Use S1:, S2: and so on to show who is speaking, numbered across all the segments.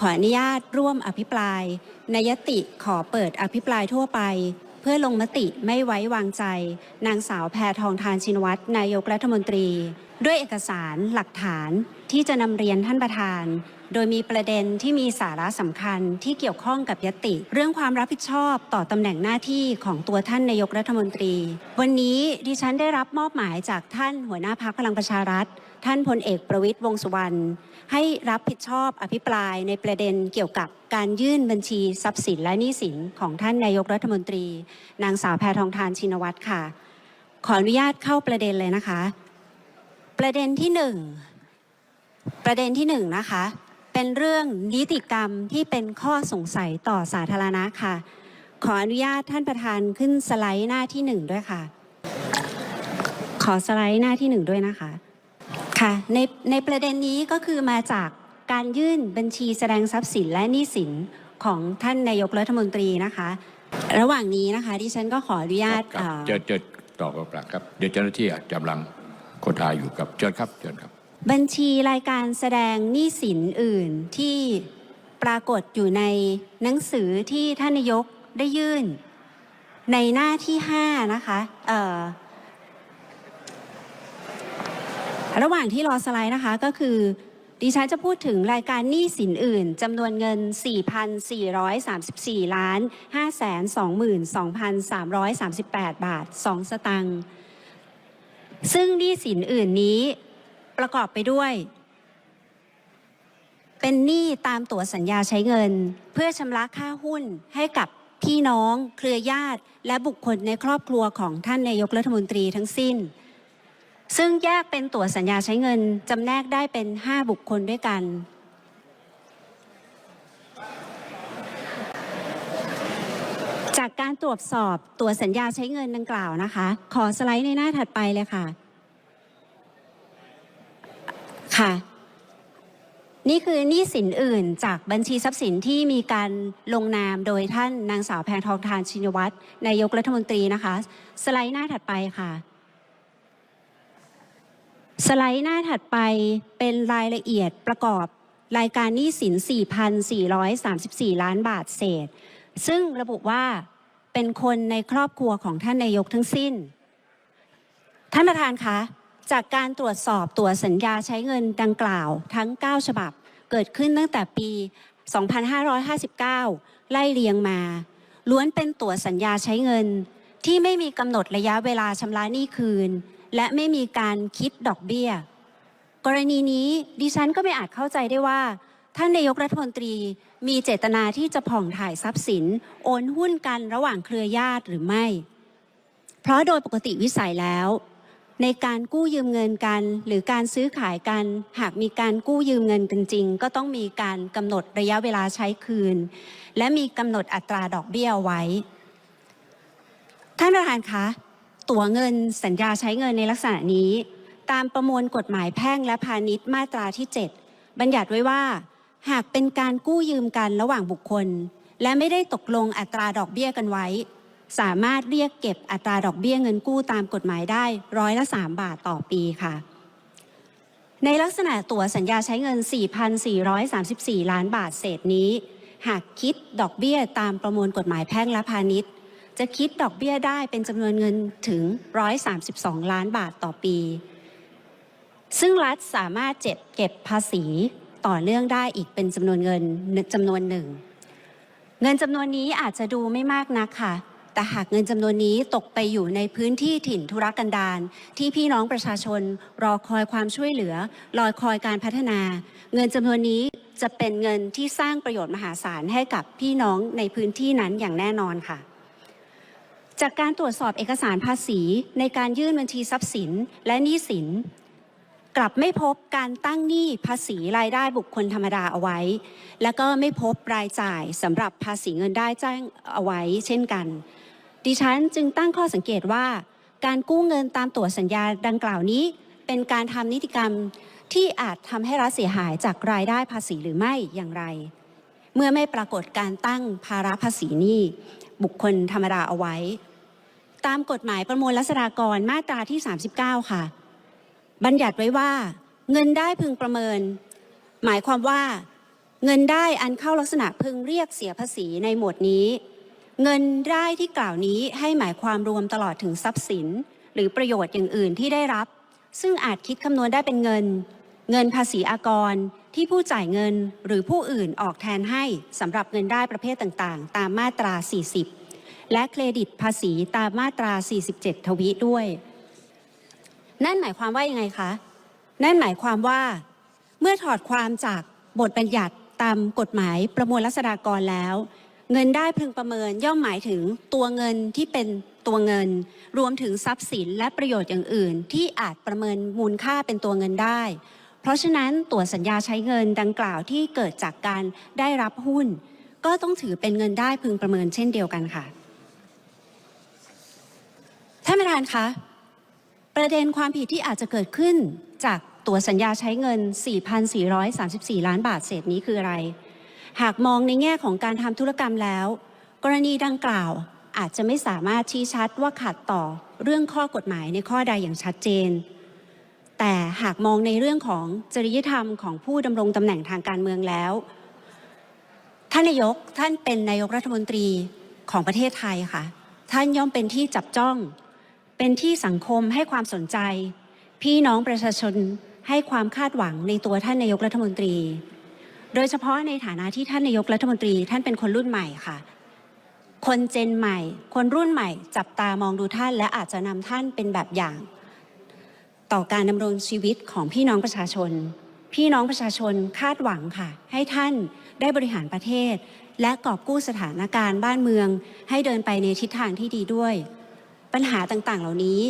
S1: ขออนุญาตร่วมอภิปรายนยติขอเปิดอภิปรายทั่วไป เพื่อลงมติไม่ไว้วางใจ นางสาวแพทองทานชินวัตรนายกรัฐมนตรี ด้วยเอกสารหลักฐานที่จะนำเรียนท่านประธาน โดยมีประเด็นที่มีสาระสำคัญที่เกี่ยวข้องกับยติ เรื่องความรับผิดชอบต่อตำแหน่งหน้าที่ของตัวท่านนายกรัฐมนตรี วันนี้ดิฉันได้รับมอบหมายจากท่านหัวหน้าพักพลังประชารัฐ ท่านพลเอกประวิตยวงษ์สุวรรณให้รับผิดชอบอภิปรายในประเด็นเกี่ยวกับการยื่นบัญชีทรัพย์สินและหนี้สินของท่านนายกรัฐมนตรี นางสาวแพทองทานชินวัตรค่ะ ขออนุญาตเข้าประเด็นเลยนะคะ ประเด็นที่หนึ่งประเด็นที่หนึ่งนะคะ เป็นเรื่องนิติกรรมที่เป็นข้อสงสัยต่อสาธารณะค่ะ ขออนุญาตท่านประธานขึ้นสไลด์หน้าที่หนึ่งด้วยค่ะ ขอสไลด์หน้าที่หนึ่งด้วยนะคะ ค่ะในในประเด็นนี้ก็คือมาจากการยื่นบัญชีแสดงทรัพย์สินและหนี้สินของท่านนายกรัฐมนตรีนะคะ ระหว่างนี้นะคะดิฉันก็ขออนุญาต
S2: ครับ
S1: เอ่อ
S2: เจอเจอตอบกับปลักครับเดี๋ยวเจ้าหน้าที่อาจกำลังโคทาอยู่ครับเชิญครับเชิญครับ
S1: บัญชีรายการแสดงหนี้สินอื่นที่ปรากฏอยู่ในหนังสือที่ท่านนายกได้ยื่น ในหน้าที่ 5 นะคะเอ่อ ระหว่างที่รอสไลด์นะคะก็คือดิฉันจะพูดถึงรายการหนี้สินอื่นจำนวนเงิน 4,434ล้าน522,338 บาท 2 สตังค์ซึ่งหนี้สินอื่นนี้ประกอบไปด้วย เป็นหนี้ตามตั๋วสัญญาใช้เงิน เพื่อชำระค่าหุ้นให้กับพี่น้อง เครือญาติ และบุคคลในครอบครัวของท่านนายกรัฐมนตรีทั้งสิ้น ซึ่งแยกเป็นตั๋วสัญญาใช้เงินจำแนกได้เป็น 5 บุคคลด้วยกัน จากการตรวจสอบตั๋วสัญญาใช้เงินดังกล่าวนะคะ ขอสไลด์ในหน้าถัดไปเลยค่ะ ค่ะ นี่คือหนี้สินอื่นจากบัญชีทรัพย์สินที่มีการลงนามโดยท่านนางสาวแพงทองทานชินวัตรนายกรัฐมนตรีนะคะ สไลด์หน้าถัดไปค่ะ สไลด์หน้าถัดไปเป็นรายละเอียดประกอบรายการหนี้สิน 4,434 ล้านบาทเศษ ซึ่งระบุว่าเป็นคนในครอบครัวของท่านนายกทั้งสิ้น ท่านประธานคะ จากการตรวจสอบตัวสัญญาใช้เงินดังกล่าวทั้ง 9 ฉบับ เกิดขึ้นตั้งแต่ปี 2559 ไล่เรียงมา ล้วนเป็นตัวสัญญาใช้เงิน ที่ไม่มีกำหนดระยะเวลาชำระหนี้คืน และไม่มีการคิดดอกเบี้ย กรณีนี้ดิฉันก็ไม่อาจเข้าใจได้ว่า ท่านนายกรัฐมนตรีมีเจตนาที่จะผ่องถ่ายทรัพย์สิน โอนหุ้นกันระหว่างเครือญาติหรือไม่ เพราะโดยปกติวิสัยแล้ว ในการกู้ยืมเงินกัน หรือการซื้อขายกัน หากมีการกู้ยืมเงินกันจริง ก็ต้องมีการกำหนดระยะเวลาใช้คืน และมีกำหนดอัตราดอกเบี้ยไว้ ท่านประธานคะ ตั๋วเงินสัญญาใช้เงินในลักษณะนี้ ตามประมวลกฎหมายแพ่งและพาณิชย์มาตราที่ 7 บัญญัติไว้ว่า หากเป็นการกู้ยืมกันระหว่างบุคคล และไม่ได้ตกลงอัตราดอกเบี้ยกันไว้ สามารถเรียกเก็บอัตราดอกเบี้ยเงินกู้ตามกฎหมายได้ร้อยละ3บาทต่อปีค่ะ ในลักษณะตั๋วสัญญาใช้เงิน 4,434 ล้านบาทเศษนี้ หากคิดดอกเบี้ยตามประมวลกฎหมายแพ่งและพาณิชย์ จะคิดดอกเบี้ยได้เป็นจำนวนเงินถึง 132 ล้านบาทต่อปี ซึ่งรัฐสามารถเจ็บเก็บภาษีต่อเนื่องได้อีกเป็นจำนวนเงินจำนวนหนึ่ง เงินจำนวนนี้อาจจะดูไม่มากนักค่ะ แต่หากเงินจำนวนนี้ตกไปอยู่ในพื้นที่ถิ่นธุรกันดารที่พี่น้องประชาชนรอคอยความช่วยเหลือ รอคอยการพัฒนา เงินจำนวนนี้จะเป็นเงินที่สร้างประโยชน์มหาศาลให้กับพี่น้องในพื้นที่นั้นอย่างแน่นอนค่ะ จากการตรวจสอบเอกสารภาษีในการยื่นบัญชีทรัพย์สินและหนี้สิน กลับไม่พบการตั้งหนี้ภาษีรายได้บุคคลธรรมดาเอาไว้ แล้วก็ไม่พบรายจ่ายสำหรับภาษีเงินได้แจ้งเอาไว้ เช่นกัน ดิฉันจึงตั้งข้อสังเกตว่า การกู้เงินตามตัวสัญญาดังกล่าวนี้ เป็นการทำนิติกรรมที่อาจทำให้รัฐเสียหายจากรายได้ภาษีหรือไม่อย่างไร เมื่อไม่ปรากฏการตั้งภาระภาษีหนี้ บุคคลธรรมดาเอาไว้ ตามกฎหมายประมวลรัษฎากรมาตราที่ 39 ค่ะ บัญญัติไว้ว่า เงินได้พึงประเมิน หมายความว่า เงินได้อันเข้าลักษณะพึงเรียกเสียภาษีในหมวดนี้ เงินได้ที่กล่าวนี้ให้หมายความรวมตลอดถึงทรัพย์สิน หรือประโยชน์อย่างอื่นที่ได้รับ ซึ่งอาจคิดคำนวณได้เป็นเงิน เงินภาษีอากร ที่ผู้จ่ายเงินหรือผู้อื่นออกแทนให้สำหรับเงินได้ประเภทต่างๆ ตามมาตรา 40 และเครดิตภาษีตามมาตรา 47 ทวีด้วย นั่นหมายความว่ายังไงคะ นั่นหมายความว่า เมื่อถอดความจากบทบัญญัติตามกฎหมายประมวลรัษฎากรแล้ว เงินได้พึงประเมินย่อมหมายถึงตัวเงินที่เป็นตัวเงิน รวมถึงทรัพย์สินและประโยชน์อย่างอื่น ที่อาจประเมินมูลค่าเป็นตัวเงินได้ เพราะฉะนั้นตัวสัญญาใช้เงินดังกล่าวที่เกิดจากการได้รับหุ้น ก็ต้องถือเป็นเงินได้พึงประเมินเช่นเดียวกันค่ะท่านประธานคะประเด็นความผิดที่อาจจะเกิดขึ้นจากตัวสัญญาใช้เงิน 4,434 ล้านบาทเศษนี้คืออะไร หากมองในแง่ของการทำธุรกรรมแล้ว กรณีดังกล่าวอาจจะไม่สามารถชี้ชัดว่าขัดต่อเรื่องข้อกฎหมายในข้อใดอย่างชัดเจน แต่หากมองในเรื่องของจริยธรรมของผู้ดำรงตำแหน่งทางการเมืองแล้ว ท่านนายกท่านเป็นนายกรัฐมนตรีของประเทศไทยค่ะ ท่านย่อมเป็นที่จับจ้อง เป็นที่สังคมให้ความสนใจ พี่น้องประชาชนให้ความคาดหวังในตัวท่านนายกรัฐมนตรี โดยเฉพาะในฐานะที่ท่านนายกรัฐมนตรี ท่านเป็นคนรุ่นใหม่ค่ะ คนเจนใหม่ คนรุ่นใหม่ จับตามองดูท่านและอาจจะนำท่านเป็นแบบอย่าง ต่อการดำรงชีวิตของพี่น้องประชาชน พี่น้องประชาชนคาดหวังค่ะ ให้ท่านได้บริหารประเทศ และกอบกู้สถานการณ์บ้านเมือง ให้เดินไปในทิศทางที่ดีด้วย ปัญหาต่างๆ เหล่านี้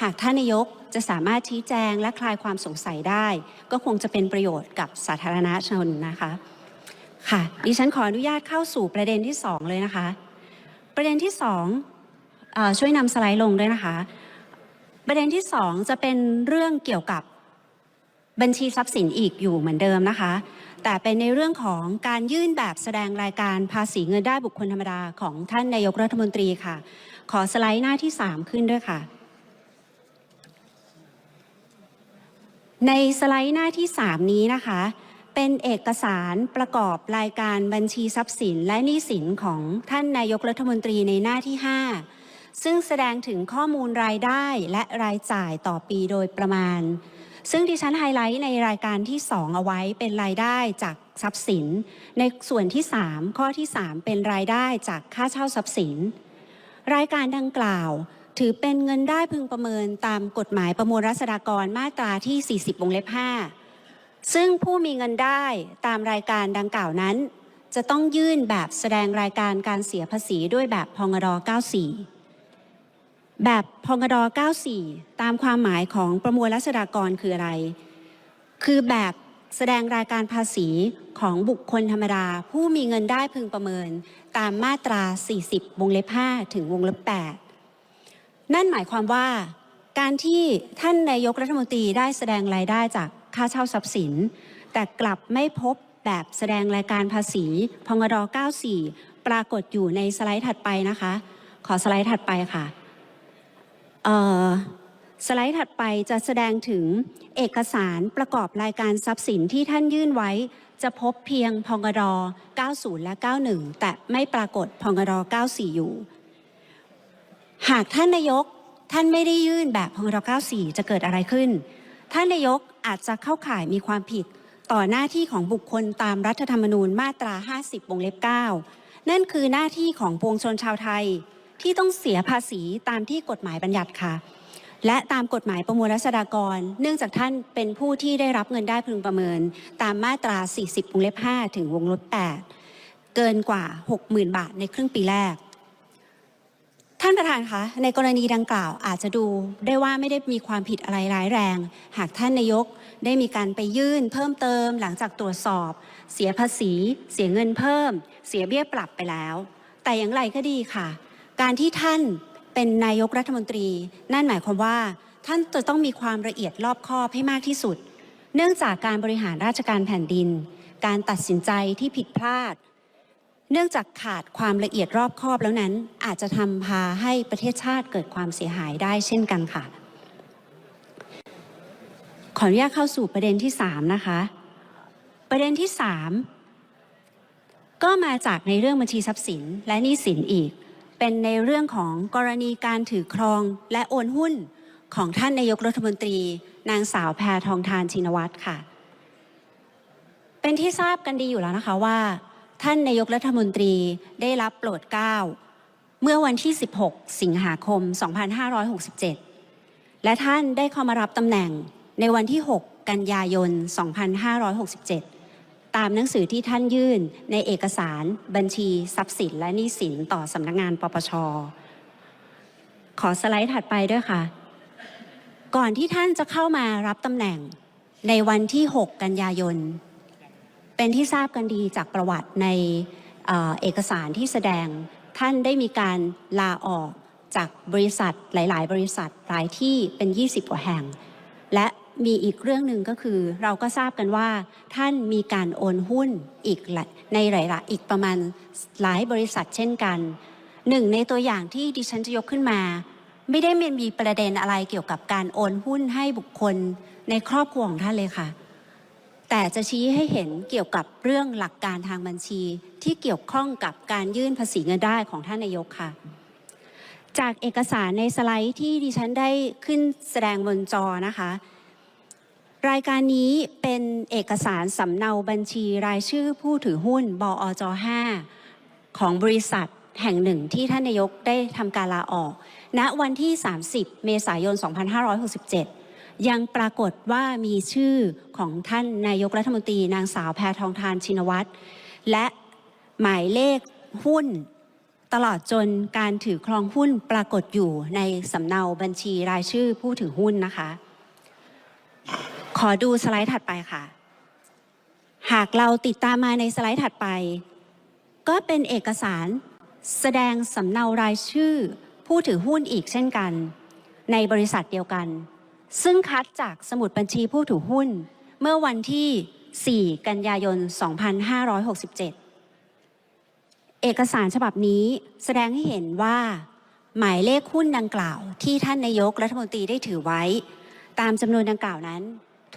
S1: หากท่านนายกจะสามารถชี้แจงและคลายความสงสัยได้ ก็คงจะเป็นประโยชน์กับสาธารณชนนะคะ ค่ะ ดิฉันขออนุญาตเข้าสู่ประเด็นที่ 2 เลยนะคะ ประเด็นที่2เอ่อช่วยนำสไลด์ลงด้วยนะคะ ประเด็นที่ 2 จะเป็นเรื่องเกี่ยวกับบัญชีทรัพย์สินอีกอยู่เหมือนเดิมนะคะ แต่เป็นในเรื่องของการยื่นแบบแสดงรายการภาษีเงินได้บุคคลธรรมดาของท่านนายกรัฐมนตรีค่ะ ขอสไลด์หน้าที่ 3 ขึ้นด้วยค่ะ ในสไลด์หน้าที่ 3 นี้นะคะ เป็นเอกสารประกอบรายการบัญชีทรัพย์สินและหนี้สินของท่านนายกรัฐมนตรีในหน้าที่ 5 ซึ่งแสดงถึงข้อมูลรายได้และรายจ่ายต่อปีโดยประมาณ ซึ่งดิฉันไฮไลท์ในรายการที่ 2 เอาไว้เป็นรายได้จากทรัพย์สิน ในส่วนที่ 3 ข้อที่ 3 เป็นรายได้จากค่าเช่าทรัพย์สิน รายการดังกล่าว ถือเป็นเงินได้พึงประเมินตามกฎหมายประมวลรัษฎากรมาตราที่ 40 วงเล็บ 5 ซึ่งผู้มีเงินได้ตามรายการดังกล่าวนั้น จะต้องยื่นแบบแสดงรายการการเสียภาษีด้วยแบบพงด94 แบบพงด94 ตามความหมายของประมวลรัษฎากรคืออะไร คือแบบแสดงรายการภาษีของบุคคลธรรมดา ผู้มีเงินได้พึงประเมิน ตามมาตรา 40 วงเล็บ 5 ถึงวงเล็บ 8 นั่นหมายความว่า การที่ท่านนายกรัฐมนตรีได้แสดงรายได้จากค่าเช่าทรัพย์สิน แต่กลับไม่พบแบบแสดงรายการภาษีพงด94 ปรากฏอยู่ในสไลด์ถัดไปนะคะ ขอสไลด์ถัดไปค่ะ สไลด์ถัดไปจะแสดงถึงเอกสารประกอบรายการทรัพย์สินที่ท่านยื่นไว้ จะพบเพียงพงด90 และ 91 แต่ไม่ปรากฏพงด94 อยู่ หากท่านนายกท่านไม่ได้ยื่นแบบพงด94 จะเกิดอะไรขึ้น ท่านนายกอาจจะเข้าข่ายมีความผิดต่อหน้าที่ของบุคคลตามรัฐธรรมนูญมาตรา 50 วงเล็บ 9 นั่นคือหน้าที่ของปวงชนชาวไทย ที่ต้องเสียภาษีตามที่กฎหมายบัญญัติค่ะ และตามกฎหมายประมวลรัษฎากร เนื่องจากท่านเป็นผู้ที่ได้รับเงินได้พึงประเมิน ตามมาตรา 40 วงเล็บ 5 ถึงวงเล็บ 8 เกินกว่า 60,000 บาทในครึ่งปีแรก ท่านประธานคะ ในกรณีดังกล่าวอาจจะดูได้ว่าไม่ได้มีความผิดอะไรร้ายแรง หากท่านนายกได้มีการไปยื่นเพิ่มเติมหลังจากตรวจสอบ เสียภาษี เสียเงินเพิ่ม เสียเบี้ยปรับไปแล้ว แต่อย่างไรก็ดีค่ะ การที่ท่านเป็นนายกรัฐมนตรี นั่นหมายความว่า ท่านจะต้องมีความละเอียดรอบคอบให้มากที่สุด เนื่องจากการบริหารราชการแผ่นดิน การตัดสินใจที่ผิดพลาด เนื่องจากขาดความละเอียดรอบคอบแล้วนั้น อาจจะทำพาให้ประเทศชาติเกิดความเสียหายได้เช่นกันค่ะ ขออนุญาตเข้าสู่ประเด็นที่ 3 นะคะ ประเด็นที่ 3 ก็มาจากในเรื่องบัญชีทรัพย์สินและหนี้สินอีก เป็นในเรื่องของกรณีการถือครองและโอนหุ้นของท่านนายกรัฐมนตรี นางสาวแพทองทานชินวัตรค่ะ เป็นที่ทราบกันดีอยู่แล้วนะคะว่า ท่านนายกรัฐมนตรีได้รับโปรดเกล้าเมื่อวันที่ 16 สิงหาคม 2567 และท่านได้เข้ามารับตำแหน่งในวันที่ 6 กันยายน 2567 ตามหนังสือที่ท่านยื่นในเอกสารบัญชีทรัพย์สินและหนี้สินต่อสำนักงานปปช ขอสไลด์ถัดไปด้วยค่ะ ก่อนที่ท่านจะเข้ามารับตำแหน่งในวันที่ 6 กันยายน เป็นที่ทราบกันดีจากประวัติในเอ่อเอกสารที่แสดงท่านได้มีการลาออกจากบริษัทหลาย ๆ บริษัทหลายที่เป็น 20 กว่าแห่ง และ มีอีกเรื่องหนึ่งก็คือ เราก็ทราบกันว่า ท่านมีการโอนหุ้นอีกในหลายๆอีกประมาณหลายบริษัทเช่นกันหนึ่งในตัวอย่างที่ดิฉันจะยกขึ้นมา ไม่ได้มีประเด็นอะไรเกี่ยวกับการโอนหุ้นให้บุคคลในครอบครัวของท่านเลยค่ะ แต่จะชี้ให้เห็นเกี่ยวกับเรื่องหลักการทางบัญชี ที่เกี่ยวข้องกับการยื่นภาษีเงินได้ของท่านนายกค่ะ จากเอกสารในสไลด์ที่ดิฉันได้ขึ้นแสดงบนจอนะคะ รายการนี้เป็นเอกสารสำเนาบัญชีรายชื่อผู้ถือหุ้นบอจ5ของบริษัทแห่งหนึ่งที่ท่านนายกได้ทำการลาออก ณ วันที่ 30 เมษายน 2567 ยังปรากฏว่ามีชื่อของท่านนายกรัฐมนตรีนางสาวแพทองทานชินวัตร และหมายเลขหุ้นตลอดจนการถือครองหุ้นปรากฏอยู่ในสำเนาบัญชีรายชื่อผู้ถือหุ้นนะคะ ขอดูสไลด์ถัดไปค่ะ หากเราติดตามมาในสไลด์ถัดไป ก็เป็นเอกสารแสดงสำเนารายชื่อ ผู้ถือหุ้นอีกเช่นกัน ในบริษัทเดียวกัน ซึ่งคัดจากสมุดบัญชีผู้ถือหุ้น เมื่อวันที่ 4 กันยายน 2567 เอกสารฉบับนี้แสดงให้เห็นว่า หมายเลขหุ้นดังกล่าว ที่ท่านนายกรัฐมนตรีได้ถือไว้ ตามจำนวนดังกล่าวนั้น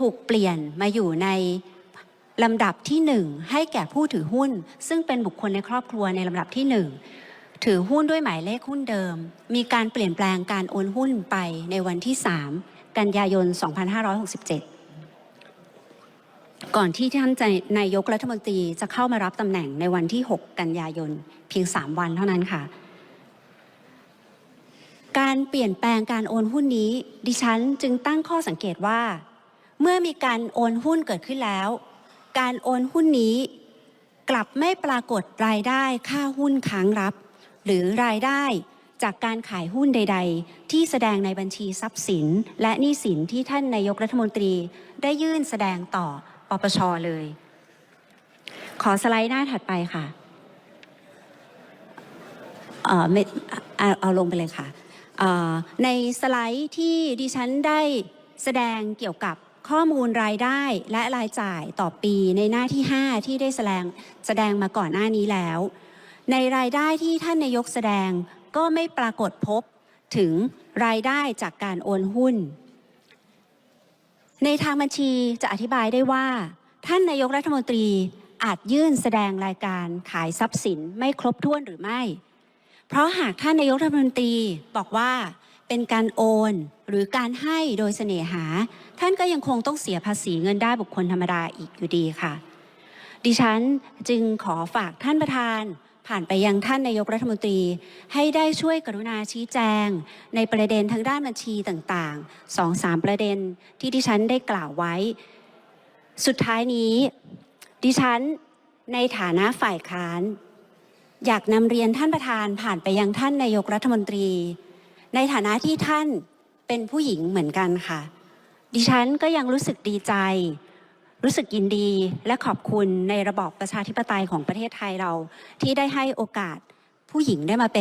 S1: ถูกเปลี่ยนมาอยู่ในลำดับที่หนึ่งให้แก่ผู้ถือหุ้น ซึ่งเป็นบุคคลในครอบครัวในลำดับที่หนึ่งถือหุ้นด้วยหมายเลขหุ้นเดิม มีการเปลี่ยนแปลงการโอนหุ้นไปในวันที่ 3 กันยายน 2567 ก่อนที่ท่านนายกรัฐมนตรีจะเข้ามารับตำแหน่งในวันที่ 6 กันยายน เพียง 3 วันเท่านั้นค่ะ การเปลี่ยนแปลงการโอนหุ้นนี้ ดิฉันจึงตั้งข้อสังเกตว่า เมื่อมีการโอนหุ้นเกิดขึ้นแล้ว การโอนหุ้นนี้กลับไม่ปรากฏรายได้ค่าหุ้นค้างรับ หรือรายได้จากการขายหุ้นใด ๆ ที่แสดงในบัญชีทรัพย์สิน และหนี้สินที่ท่านนายกรัฐมนตรีได้ยื่นแสดงต่อปปชเลย ขอสไลด์หน้าถัดไปค่ะเออไม่เอาเอาลงไปเลยค่ะในสไลด์ที่ดิฉันได้แสดงเกี่ยวกับ ข้อมูลรายได้และรายจ่ายต่อปีในหน้าที่ 5 ที่ได้แสดงแสดงมาก่อนหน้านี้แล้ว ในรายได้ที่ท่านนายกแสดงก็ไม่ปรากฏพบถึงรายได้จากการโอนหุ้น ในทางบัญชีจะอธิบายได้ว่า ท่านนายกรัฐมนตรีอาจยื่นแสดงรายการขายทรัพย์สินไม่ครบถ้วนหรือไม่ เพราะหากท่านนายกรัฐมนตรีบอกว่า เป็นการโอนหรือการให้โดยเสน่หา ท่านก็ยังคงต้องเสียภาษีเงินได้บุคคลธรรมดาอีกอยู่ดีค่ะ ดิฉันจึงขอฝากท่านประธานผ่านไปยังท่านนายกรัฐมนตรี ให้ได้ช่วยกรุณาชี้แจง ในประเด็นทางด้านบัญชีต่างๆสองสามประเด็นที่ดิฉันได้กล่าวไว้ สุดท้ายนี้ ดิฉันในฐานะฝ่ายค้าน อยากนำเรียนท่านประธานผ่านไปยังท่านนายกรัฐมนตรี ในฐานะที่ท่านเป็นผู้หญิงเหมือนกันค่ะ ดิฉันก็ยังรู้สึกดีใจ รู้สึกยินดีและขอบคุณในระบอบประชาธิปไตยของประเทศไทยเรา ที่ได้ให้โอกาสผู้หญิงได้มาเป็น